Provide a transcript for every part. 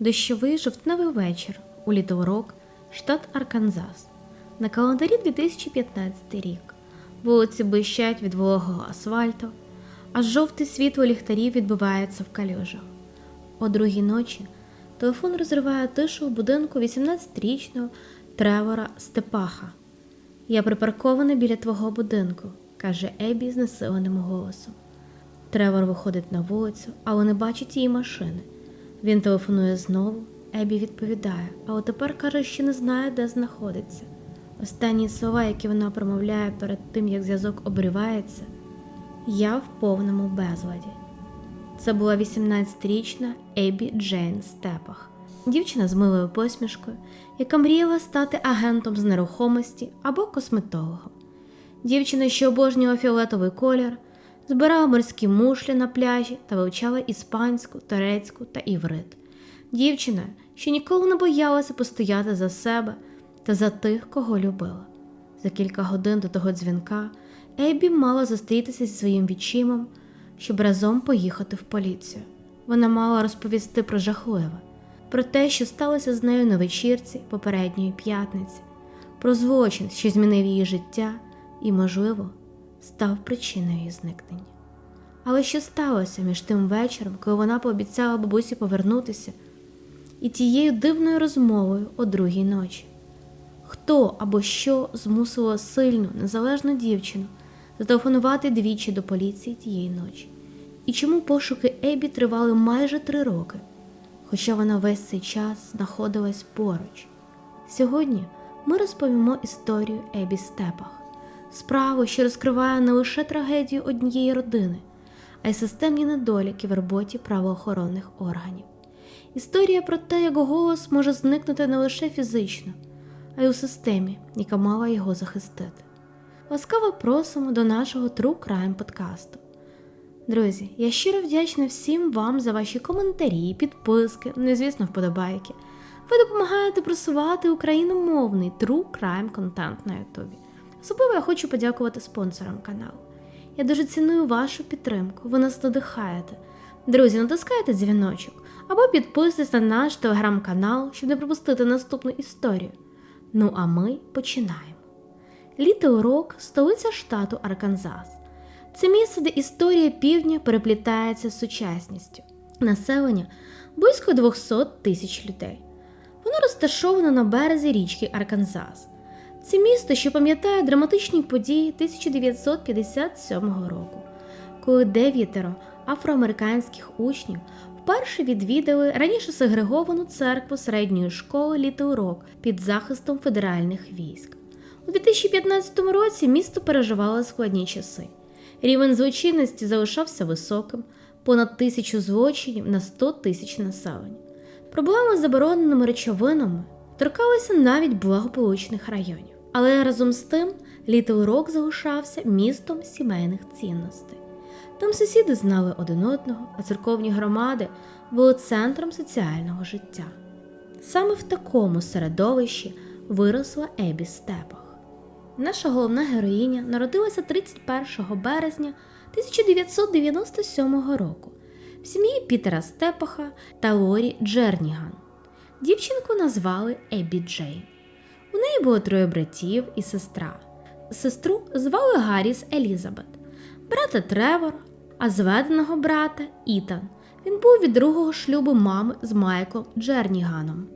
Дощовий жовтневий вечір у літоурок, штат Арканзас. На календарі 2015 рік. Вулиці блищать від вологого асфальту, а жовте світло ліхтарів відбивається в калюжах. О другій ночі телефон розриває тишу у будинку 18-річного Тревора Степаха. Я припаркований біля твого будинку, каже Ебі знесиленим голосом. Тревор виходить на вулицю, але не бачить її машини. Він телефонує знову. Ебі відповідає, але тепер каже, що не знає, де знаходиться. Останні слова, які вона промовляє перед тим, як зв'язок обривається, я в повному безладі. Це була 18-річна Ебі Джейн Степах, дівчина з милою посмішкою, яка мріяла стати агентом з нерухомості або косметологом. Дівчина, що обожнювала фіолетовий колір, збирала морські мушлі на пляжі та вивчала іспанську, турецьку та іврит. Дівчина, що ніколи не боялася постояти за себе та за тих, кого любила. За кілька годин до того дзвінка Ебі мала зустрітися зі своїм відчимом, щоб разом поїхати в поліцію. Вона мала розповісти про жахливе, про те, що сталося з нею на вечірці попередньої п'ятниці, про злочин, що змінив її життя і, можливо, став причиною її зникнення. Але що сталося між тим вечором, коли вона пообіцяла бабусі повернутися, і тією дивною розмовою о другій ночі? Хто або що змусило сильну, незалежну дівчину зателефонувати двічі до поліції тієї ночі? І чому пошуки Ебі тривали майже три роки, хоча вона весь цей час знаходилась поруч? Сьогодні ми розповімо історію Ебі Степах, справу, що розкриває не лише трагедію однієї родини, а й системні недоліки в роботі правоохоронних органів. Історія про те, як голос може зникнути не лише фізично, а й у системі, яка мала його захистити. Ласкаво просимо до нашого True Crime подкасту. Друзі, я щиро вдячна всім вам за ваші коментарі, підписки, ну і, звісно, вподобайки. Ви допомагаєте просувати україномовний True Crime контент на Ютубі. Особливо я хочу подякувати спонсорам каналу. Я дуже ціную вашу підтримку, ви нас надихаєте. Друзі, натискайте дзвіночок або підписуйтесь на наш телеграм-канал, щоб не пропустити наступну історію. Ну а ми починаємо. Літл Рок – столиця штату Арканзас. Це місце, де історія півдня переплітається з сучасністю. Населення близько 200 тисяч людей. Воно розташоване на березі річки Арканзас. Це місто, що пам'ятає драматичні події 1957 року, коли дев'ятеро афроамериканських учнів вперше відвідали раніше сегреговану церкву середньої школи Літл Рок під захистом федеральних військ. У 2015 році місто переживало складні часи. Рівень злочинності залишався високим, понад тисячу злочинів на 100 тисяч населення. Проблеми з забороненими речовинами торкалися навіть благополучних районів. Але разом з тим Літл Рок залишався містом сімейних цінностей. Там сусіди знали один одного, а церковні громади були центром соціального життя. Саме в такому середовищі виросла Ебі Степах. Наша головна героїня народилася 31 березня 1997 року в сім'ї Пітера Степаха та Лорі Джерніган. Дівчинку назвали Ебі Джейн. У неї було троє братів і сестра. Сестру звали Гарріс Елізабет, брата Тревор, а зведеного брата Ітан. Він був від другого шлюбу мами з Майклом Джерніганом.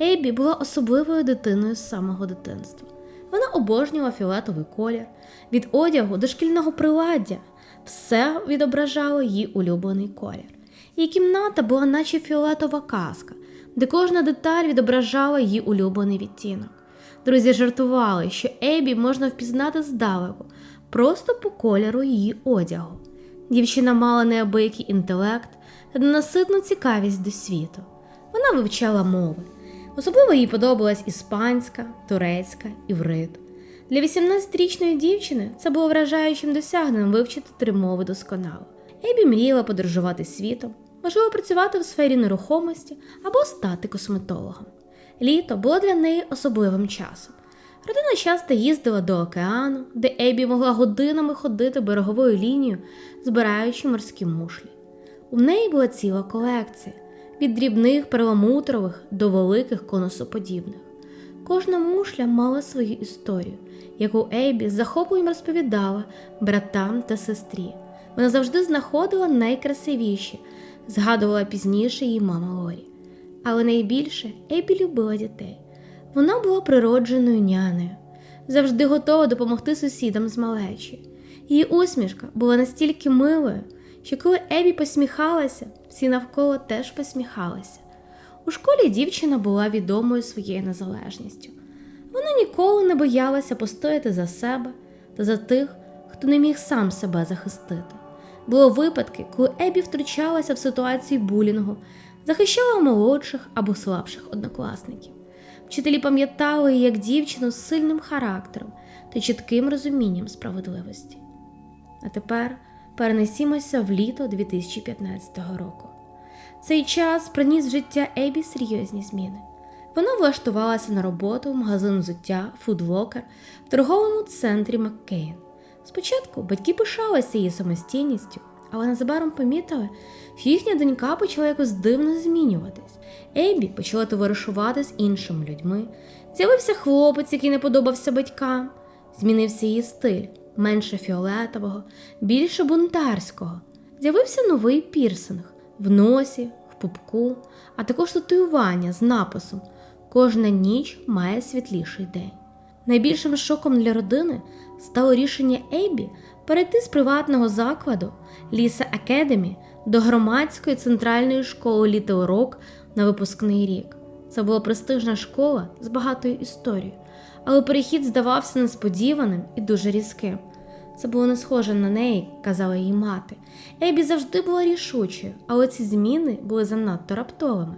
Ебі була особливою дитиною з самого дитинства. Вона обожнювала фіолетовий колір, від одягу до шкільного приладдя. Все відображало її улюблений колір. Її кімната була наче фіолетова казка, де кожна деталь відображала її улюблений відтінок. Друзі жартували, що Ебі можна впізнати здалеку, просто по кольору її одягу. Дівчина мала неабиякий інтелект та ненаситну цікавість до світу. Вона вивчала мови. Особливо їй подобалась іспанська, турецька, іврит. Для 18-річної дівчини це було вражаючим досягненням вивчити три мови досконало. Ебі мріяла подорожувати світом, можливо, працювати в сфері нерухомості або стати косметологом. Літо було для неї особливим часом. Родина часто їздила до океану, де Ебі могла годинами ходити береговою лінією, збираючи морські мушлі. У неї була ціла колекція від дрібних перламутрових до великих конусоподібних. Кожна мушля мала свою історію, яку Ейбі з захопленням розповідала братам та сестрі. Вона завжди знаходила найкрасивіші, згадувала пізніше її мама Лорі. Але найбільше Ейбі любила дітей. Вона була природженою нянею, завжди готова допомогти сусідам з малечі. Її усмішка була настільки милою, що коли Ебі посміхалася, всі навколо теж посміхалися. У школі дівчина була відомою своєю незалежністю. Вона ніколи не боялася постояти за себе та за тих, хто не міг сам себе захистити. Було випадки, коли Ебі втручалася в ситуацію булінгу, захищала молодших або слабших однокласників. Вчителі пам'ятали її як дівчину з сильним характером та чітким розумінням справедливості. А тепер перенесімося в літо 2015 року. Цей час приніс в життя Ебі серйозні зміни. Вона влаштувалася на роботу в магазин взуття Фудлокер в торговому центрі Маккейн. Спочатку батьки пишалися її самостійністю, але незабаром помітили, що їхня донька почала якось дивно змінюватись. Ебі почала товаришувати з іншими людьми. З'явився хлопець, який не подобався батькам. Змінився її стиль менше фіолетового, більше бунтарського. З'явився новий пірсинг в носі, в пупку, а також татуювання з написом Кожна ніч має світліший день. Найбільшим шоком для родини стало рішення Ейбі перейти з приватного закладу Ліса Академі до громадської центральної школи Літл Рок на випускний рік. Це була престижна школа з багатою історією, але перехід здавався несподіваним і дуже різким. Це було не схоже на неї, казала її мати. Ебі завжди була рішучою, але ці зміни були занадто раптовими.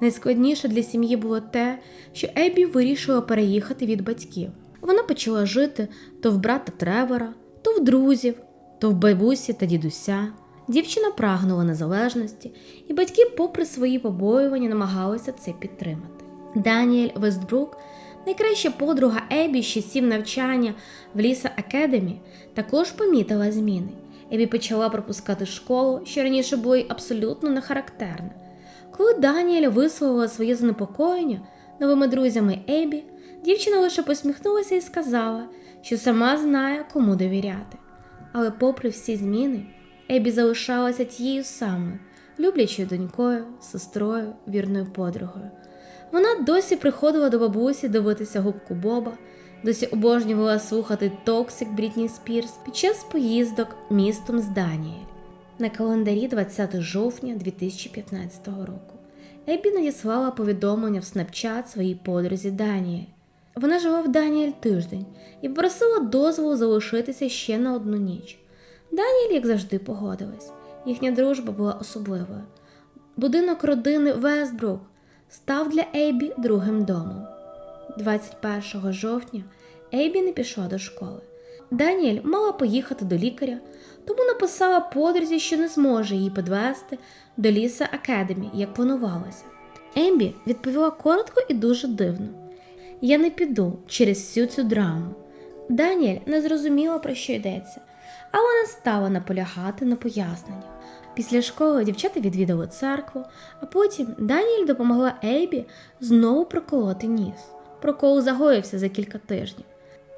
Найскладніше для сім'ї було те, що Ебі вирішила переїхати від батьків. Вона почала жити то в брата Тревора, то в друзів, то в бабусі та дідуся. Дівчина прагнула незалежності, і батьки, попри свої побоювання, намагалися це підтримати. Даніель Вестбрук, найкраща подруга Ебі з часів навчання в Ліса Академі, також помітила зміни. Ебі почала пропускати школу, що раніше було й абсолютно нехарактерне. Коли Даніель висловила своє занепокоєння новими друзями Ебі, дівчина лише посміхнулася і сказала, що сама знає, кому довіряти. Але, попри всі зміни, Ебі залишалася тією самою, люблячою донькою, сестрою, вірною подругою. Вона досі приходила до бабусі дивитися губку Боба, досі обожнювала слухати Токсик Брітні Спірс під час поїздок містом з Даніель. На календарі 20 жовтня 2015 року Ебі надіслала повідомлення в Snapchat своїй подрузі Даніель. Вона жила в Даніель тиждень і попросила дозволу залишитися ще на одну ніч. Даніель, як завжди, погодилась. Їхня дружба була особливою. Будинок родини Вестбрук став для Ейбі другим домом. 21 жовтня Ейбі не пішла до школи. Даніель мала поїхати до лікаря, тому написала подрузі, що не зможе її підвести до ліса Академі, як планувалося. Ембі відповіла коротко і дуже дивно: Я не піду через всю цю драму. Даніель не зрозуміла, про що йдеться, але не стала наполягати на поясненнях. Після школи дівчата відвідали церкву, а потім Даніель допомогла Ейбі знову проколоти ніс. Прокол загоївся за кілька тижнів.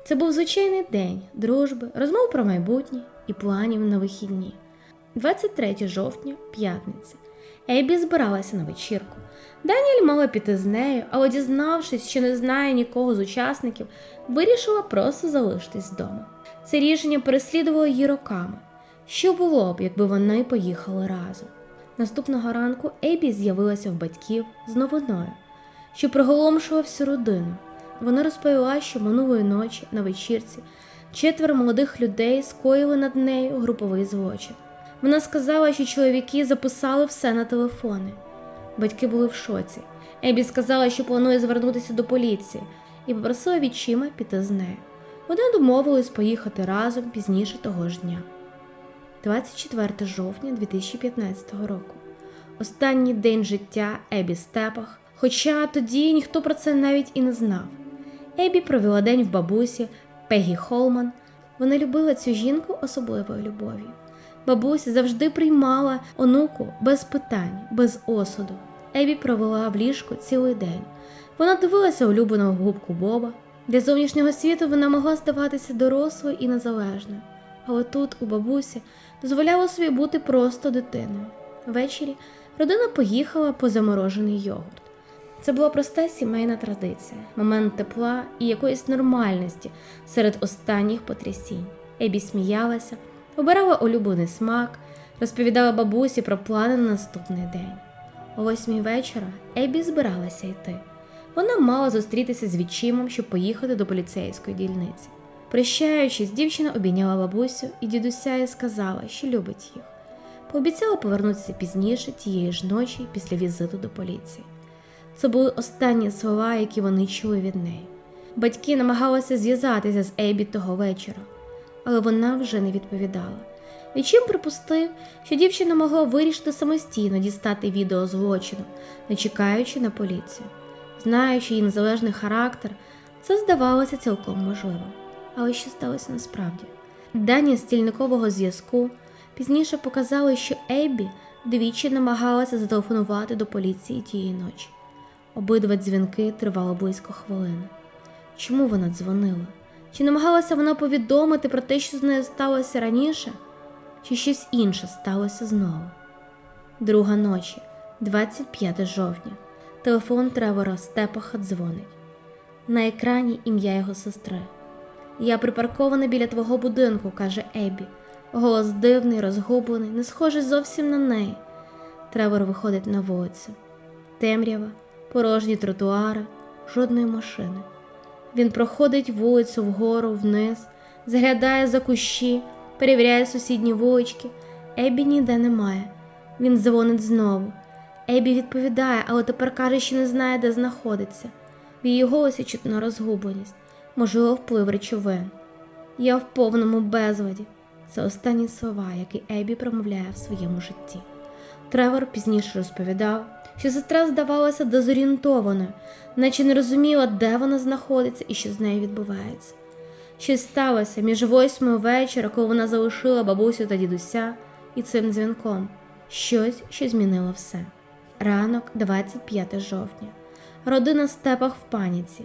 Це був звичайний день дружби, розмов про майбутнє і планів на вихідні. 23 жовтня, п'ятниця. Ебі збиралася на вечірку. Даніель мала піти з нею, але, дізнавшись, що не знає нікого з учасників, вирішила просто залишитись вдома. Це рішення переслідувало її роками. Що було б, якби вони поїхали разом? Наступного ранку Ебі з'явилася в батьків з новиною, що приголомшила всю родину. Вона розповіла, що минулої ночі на вечірці четверо молодих людей скоїли над нею груповий злочин. Вона сказала, що чоловіки записали все на телефони. Батьки були в шоці. Ебі сказала, що планує звернутися до поліції, і попросила відчима піти з нею. Вони домовились поїхати разом пізніше того ж дня. 24 жовтня 2015 року. Останній день життя Ебі Степах, хоча тоді ніхто про це навіть і не знав. Ебі провела день в бабусі Пегі Холман. Вона любила цю жінку особливою любов'ю. Бабуся завжди приймала онуку без питань, без осуду. Ебі провела в ліжку цілий день. Вона дивилася улюблену губку Боба. Для зовнішнього світу вона могла здаватися дорослою і незалежною, але тут, у бабусі, дозволяла собі бути просто дитиною. Ввечері родина поїхала по заморожений йогурт. Це була проста сімейна традиція, момент тепла і якоїсь нормальності серед останніх потрясінь. Ебі сміялася, обирала улюблений смак, розповідала бабусі про плани на наступний день. О восьмій вечора Ебі збиралася йти. Вона мала зустрітися з відчимом, щоб поїхати до поліцейської дільниці. Прощаючись, дівчина обійняла бабусю і дідуся і сказала, що любить їх. Пообіцяла повернутися пізніше тієї ж ночі після візиту до поліції. Це були останні слова, які вони чули від неї. Батьки намагалися зв'язатися з Ебі того вечора, але вона вже не відповідала. Відчим припустив, що дівчина могла вирішити самостійно дістати відео злочину, не чекаючи на поліцію. Знаючи її незалежний характер, це здавалося цілком можливим. Але що сталося насправді? Дані стільникового зв'язку пізніше показали, що Еббі двічі намагалася зателефонувати до поліції тієї ночі. Обидва дзвінки тривали близько хвилини. Чому вона дзвонила? Чи намагалася вона повідомити про те, що з нею сталося раніше, чи щось інше сталося знову? Друга ночі, 25 жовтня, телефон Тревора Степаха дзвонить. На екрані ім'я його сестри. Я припаркована біля твого будинку, каже Ебі. Голос дивний, розгублений, не схожий зовсім на неї. Тревор виходить на вулицю. Темрява, порожні тротуари, жодної машини. Він проходить вулицю вгору, вниз, заглядає за кущі, перевіряє сусідні вулички. Ебі ніде немає. Він дзвонить знову. Ебі відповідає, але тепер каже, що не знає, де знаходиться. В її голосі чутно розгубленість, можливо, вплив речовин. Я в повному безладі. Це останні слова, які Ебі промовляє в своєму житті. Тревор пізніше розповідав, що сестра здавалася дезорієнтованою, наче не розуміла, де вона знаходиться і що з нею відбувається. Щось сталося між восьмою вечора, коли вона залишила бабусю та дідуся, і цим дзвінком. Щось, що змінило все. Ранок, 25 жовтня. Родина степах в паніці.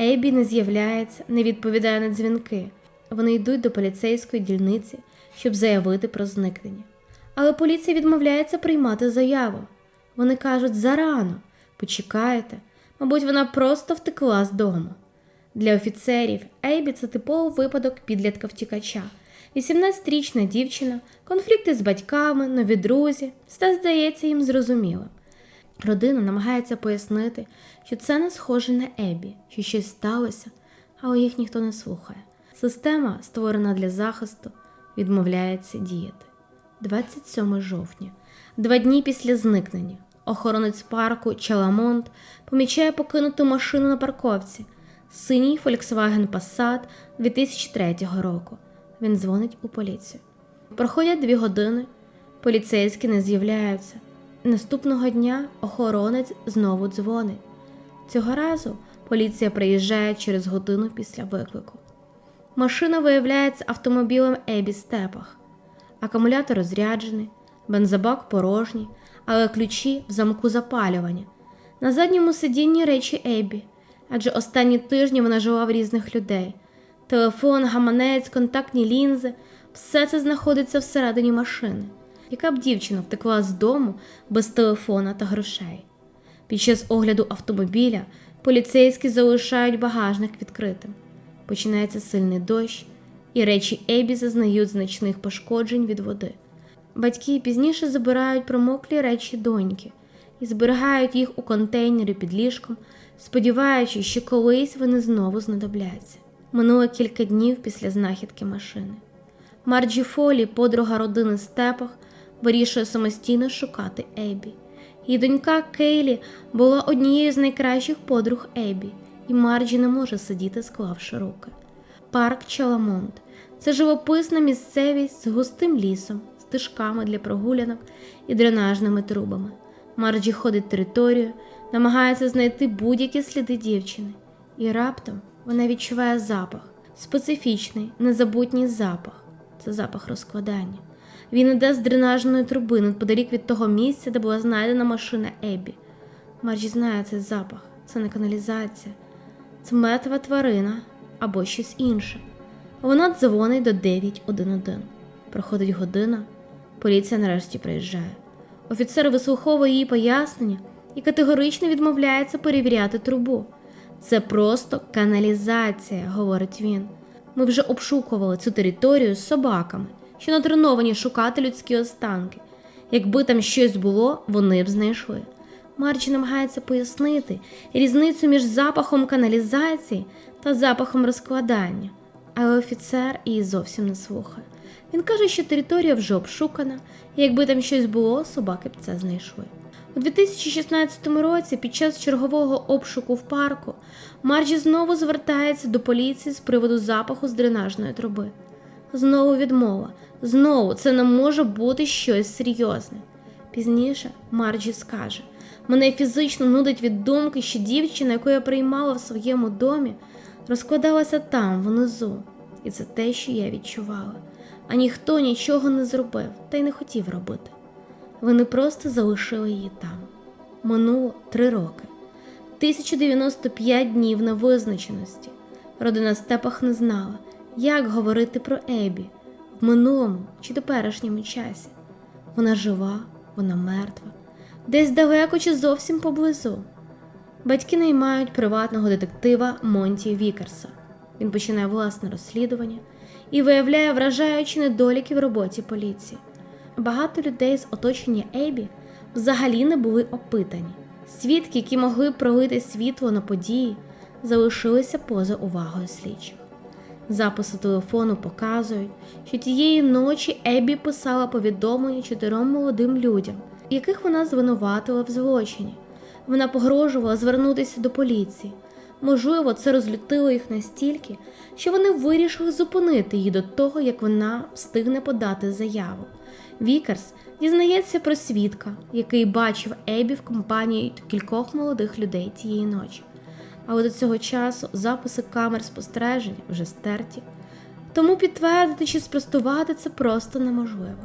Ейбі не з'являється, не відповідає на дзвінки. Вони йдуть до поліцейської дільниці, щоб заявити про зникнення. Але поліція відмовляється приймати заяву. Вони кажуть зарано, почекайте, мабуть, вона просто втекла з дому. Для офіцерів Ейбі це типовий випадок підлітка втікача. 18-річна дівчина, конфлікти з батьками, нові друзі, все здається їм зрозумілим. Родина намагається пояснити, що це не схоже на Ебі, що щось сталося, але їх ніхто не слухає. Система, створена для захисту, відмовляється діяти. 27 жовтня, два дні після зникнення, охоронець парку Чаламонт помічає покинуту машину на парковці, синій Volkswagen Passat 2003 року. Він дзвонить у поліцію. Проходять дві години, поліцейські не з'являються. Наступного дня охоронець знову дзвонить. Цього разу поліція приїжджає через годину після виклику. Машина виявляється автомобілем Ебі Степах. Акумулятор розряджений, бензобак порожній, але ключі в замку запалювання. На задньому сидінні речі Ебі, адже останні тижні вона жила в різних людей. Телефон, гаманець, контактні лінзи все це знаходиться всередині машини. Яка б дівчина втекла з дому без телефона та грошей? Під час огляду автомобіля поліцейські залишають багажник відкритим. Починається сильний дощ, і речі Ебі зазнають значних пошкоджень від води. Батьки пізніше забирають промоклі речі доньки і зберігають їх у контейнері під ліжком, сподіваючись, що колись вони знову знадобляться. Минуло кілька днів після знахідки машини. Марджі Фолі, подруга родини Степах, вирішує самостійно шукати Ебі. Її донька Кейлі була однією з найкращих подруг Ебі, і Марджі не може сидіти, склавши руки. Парк Чаламонт це живописна місцевість з густим лісом, стежками для прогулянок і дренажними трубами. Марджі ходить територію, намагається знайти будь-які сліди дівчини, і раптом вона відчуває запах, специфічний, незабутній запах. це запах розкладання. Він іде з дренажної труби неподалік від того місця, де була знайдена машина Еббі. Марджі знає цей запах. Це не каналізація, це мертва тварина або щось інше. Вона дзвонить до 911. Проходить година, поліція нарешті приїжджає. Офіцер вислуховує її пояснення і категорично відмовляється перевіряти трубу. Це просто каналізація, говорить він. Ми вже обшукували цю територію з собаками, що натреновані шукати людські останки. Якби там щось було, вони б знайшли. Марджі намагається пояснити різницю між запахом каналізації та запахом розкладання, але офіцер її зовсім не слухає. Він каже, що територія вже обшукана, і якби там щось було, собаки б це знайшли. У 2016 році, під час чергового обшуку в парку, Марджі знову звертається до поліції з приводу запаху з дренажної труби. Знову відмова. Знову це не може бути щось серйозне. Пізніше Марджі скаже: мене фізично нудить від думки, що дівчина, яку я приймала в своєму домі, розкладалася там, внизу, і це те, що я відчувала. А ніхто нічого не зробив та й не хотів робити. Вони просто залишили її там. Минуло три роки. 1095 днів невизначеності. Родина Степах не знала, як говорити про Ебі в минулому чи теперішньому часі. Вона жива, вона мертва, десь далеко чи зовсім поблизу. Батьки наймають приватного детектива Монті Вікерса. Він починає власне розслідування і виявляє вражаючі недоліки в роботі поліції. Багато людей з оточення Ебі взагалі не були опитані. Свідки, які могли пролити світло на події, залишилися поза увагою слідчих. Записи телефону показують, що тієї ночі Ебі писала повідомлення чотирьом молодим людям, яких вона звинуватила в злочині. Вона погрожувала звернутися до поліції. Можливо, це розлютило їх настільки, що вони вирішили зупинити її до того, як вона встигне подати заяву. Вікерс дізнається про свідка, який бачив Ебі в компанії кількох молодих людей тієї ночі. Але до цього часу записи камер спостереження вже стерті, тому підтвердити чи спростувати це просто неможливо.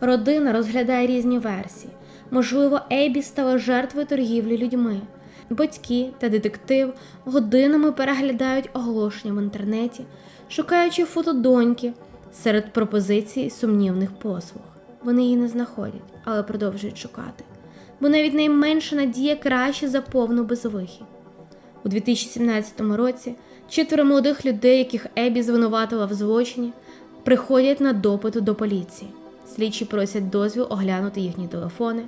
Родина розглядає різні версії. Можливо, Ебі стала жертвою торгівлі людьми. Батьки та детектив годинами переглядають оголошення в інтернеті, шукаючи фото доньки серед пропозицій сумнівних послуг. Вони її не знаходять, але продовжують шукати. Бо навіть найменша надія краще за повну безвихід. У 2017 році четверо молодих людей, яких Ебі звинуватила в злочині, приходять на допит до поліції. Слідчі просять дозвіл оглянути їхні телефони.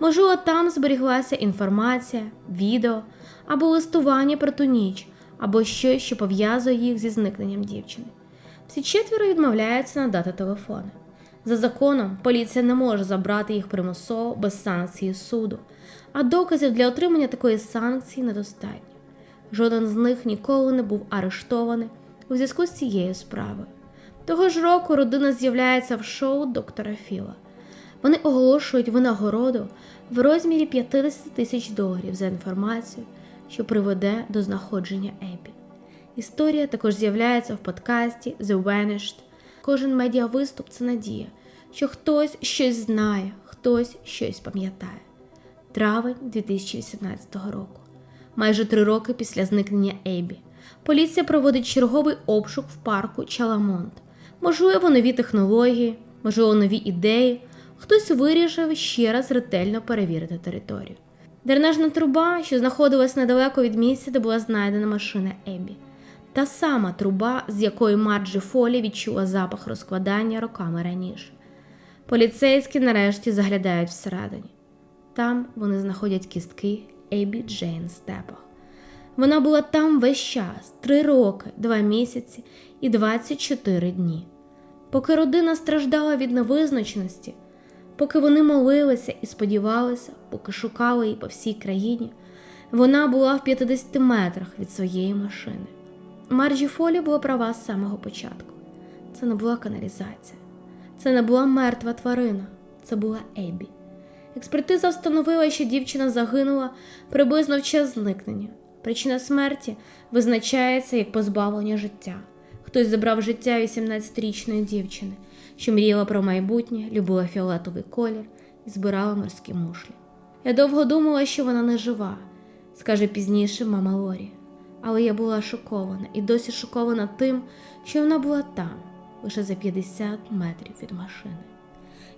Можливо, там зберіглася інформація, відео або листування про ту ніч, або щось, що пов'язує їх зі зникненням дівчини. Всі четверо відмовляються надати телефони. За законом, поліція не може забрати їх примусово без санкції суду, а доказів для отримання такої санкції недостатньо. Жоден з них ніколи не був арештований у зв'язку з цією справою. Того ж року родина з'являється в шоу доктора Філа. Вони оголошують винагороду в розмірі 50 тисяч доларів за інформацію, що приведе до знаходження Ебі. Історія також з'являється в подкасті The Vanished. Кожен медіавиступ це надія, що хтось щось знає, хтось щось пам'ятає. Травень 2018 року. Майже три роки після зникнення Ебі. Поліція проводить черговий обшук в парку Чаламонт. Можливо, нові технології, можливо, нові ідеї. Хтось вирішив ще раз ретельно перевірити територію. Дренажна труба, що знаходилась недалеко від місця, де була знайдена машина Ебі. Та сама труба, з якої Марджі Фолі відчула запах розкладання роками раніше. Поліцейські нарешті заглядають всередині. Там вони знаходять кістки Ебі Джейн Степах. Вона була там весь час три роки, два місяці і 24 дні. Поки родина страждала від невизначеності, поки вони молилися і сподівалися, поки шукали її по всій країні, вона була в 50 метрах від своєї машини. Марджі Фолі була права з самого початку. Це не була каналізація, це не була мертва тварина, це була Ебі. Експертиза встановила, що дівчина загинула приблизно в час зникнення. Причина смерті визначається як позбавлення життя. Хтось забрав життя 18-річної дівчини, що мріяла про майбутнє, любила фіолетовий колір і збирала морські мушлі. Я довго думала, що вона не жива, скаже пізніше мама Лорі. Але я була шокована і досі шокована тим, що вона була там, лише за 50 метрів від машини.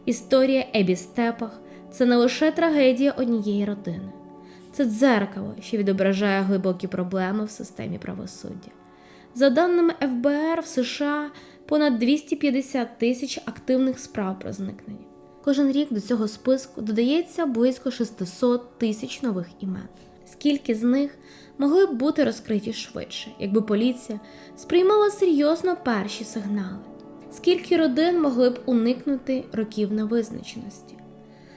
Історія Ебі Степах це не лише трагедія однієї родини, це дзеркало, що відображає глибокі проблеми в системі правосуддя. За даними ФБР, в США понад 250 тисяч активних справ про зникнення. Кожен рік до цього списку додається близько 600 тисяч нових імен. Скільки з них могли б бути розкриті швидше, якби поліція сприймала серйозно перші сигнали? Скільки родин могли б уникнути років невизначеності?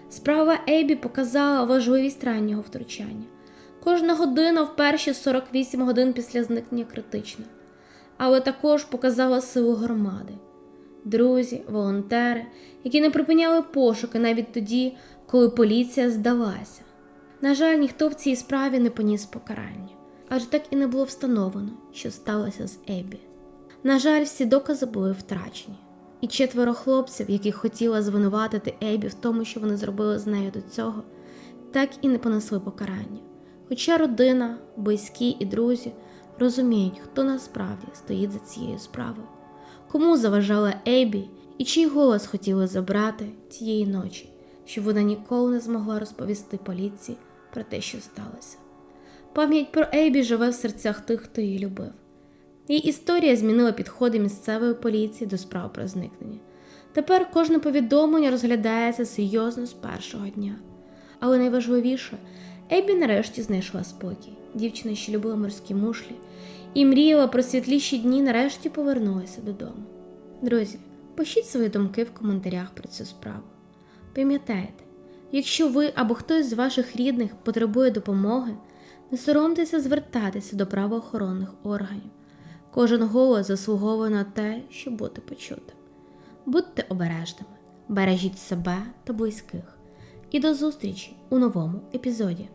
Справа Ейбі показала важливість раннього втручання. Кожна година в перші 48 годин після зникнення критична, але також показала силу громади. Друзі, волонтери, які не припиняли пошуки навіть тоді, коли поліція здалася. На жаль, ніхто в цій справі не поніс покарання, адже так і не було встановлено, що сталося з Ебі. На жаль, всі докази були втрачені, і четверо хлопців, яких хотіла звинуватити Ебі в тому, що вони зробили з нею до цього, так і не понесли покарання. Хоча родина, близькі і друзі розуміють, хто насправді стоїть за цією справою, кому заважала Ебі і чий голос хотіли забрати тієї ночі, щоб вона ніколи не змогла розповісти поліції про те, що сталося. Пам'ять про Ейбі живе в серцях тих, хто її любив. Її історія змінила підходи місцевої поліції до справ про зникнення. Тепер кожне повідомлення розглядається серйозно з першого дня. Але найважливіше, Ебі нарешті знайшла спокій. Дівчина, що любила морські мушлі, і мріяла про світліші дні, нарешті повернулася додому. Друзі, пишіть свої думки в коментарях про цю справу. Пам'ятайте, якщо ви або хтось з ваших рідних потребує допомоги, не соромтеся звертатися до правоохоронних органів. Кожен голос заслуговує на те, щоб бути почутим. Будьте обережними, бережіть себе та близьких. І до зустрічі у новому епізоді.